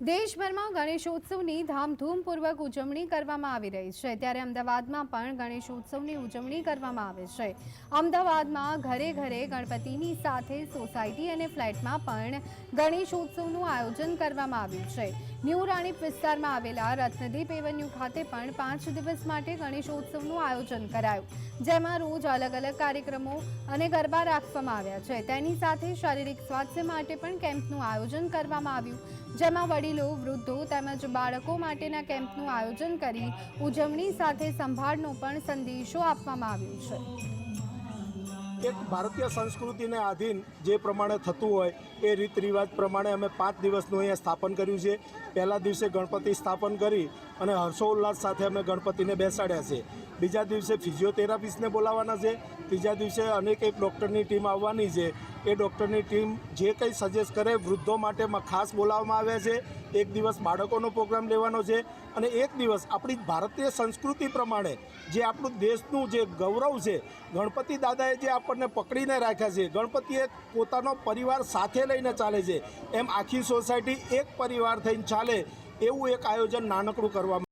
દેશભરમાં ગણેશોત્સવની ધામધૂમપૂર્વક ઉજવણી કરવામાં આવી રહી છે. ત્યારે અમદાવાદમાં પણ ગણેશોત્સવની ઉજવણી કરવામાં આવે છે. અમદાવાદમાં ઘરે ઘરે ગણપતિની સાથે સોસાયટી અને ફ્લેટમાં પણ ગણેશોત્સવનું આયોજન કરવામાં આવ્યું છે. ન્યૂ રાણીપ વિસ્તારમાં આવેલા રત્નદીપ એવન્યુ ખાતે પણ પાંચ દિવસ માટે ગણેશોત્સવનું આયોજન કરાયું, જેમાં રોજ અલગ અલગ કાર્યક્રમો અને ગરબા રાખવામાં આવ્યા છે. તેની સાથે શારીરિક સ્વાસ્થ્ય માટે પણ કેમ્પનું આયોજન કરવામાં આવ્યું, જેમાં વડીલો, વૃદ્ધો તેમજ બાળકો માટેના કેમ્પનું આયોજન કરી ઉજવણી સાથે સંભાળનો પણ સંદેશો આપવામાં આવ્યો છે. એક ભારતીય સંસ્કૃતિને આધીન જે પ્રમાણે થતું હોય એ રીત રિવાજ પ્રમાણે અમે પાંચ દિવસનું અહીંયા સ્થાપન કર્યું છે. પહેલા દિવસે ગણપતિ સ્થાપન કરી અને હર્ષોલ્લાસ સાથે અમે ગણપતિને બેસાડ્યા છે. બીજા દિવસે ફિઝિયોથેરાપિસ્ટને બોલાવવાના છે. ત્રીજા દિવસે અનેક એક ડૉક્ટરની ટીમ આવવાની છે. એ ડૉક્ટરની ટીમ જે કંઈ સજેસ્ટ કરે વૃદ્ધો માટે ખાસ બોલાવવામાં આવ્યા છે. એક દિવસ બાળકોનો પ્રોગ્રામ લેવાનો છે અને એક દિવસ આપણી ભારતીય સંસ્કૃતિ પ્રમાણે જે આપણું દેશનું જે ગૌરવ છે, ગણપતિ દાદાએ જે આપણને પકડીને રાખ્યા છે ગણપતિ એક પોતાનો પરિવાર સાથે લઈને ચાલે છે. એમ આખી સોસાયટી એક પરિવાર થઈને ચાલે એવું એક આયોજન નાનકડું કરવામાં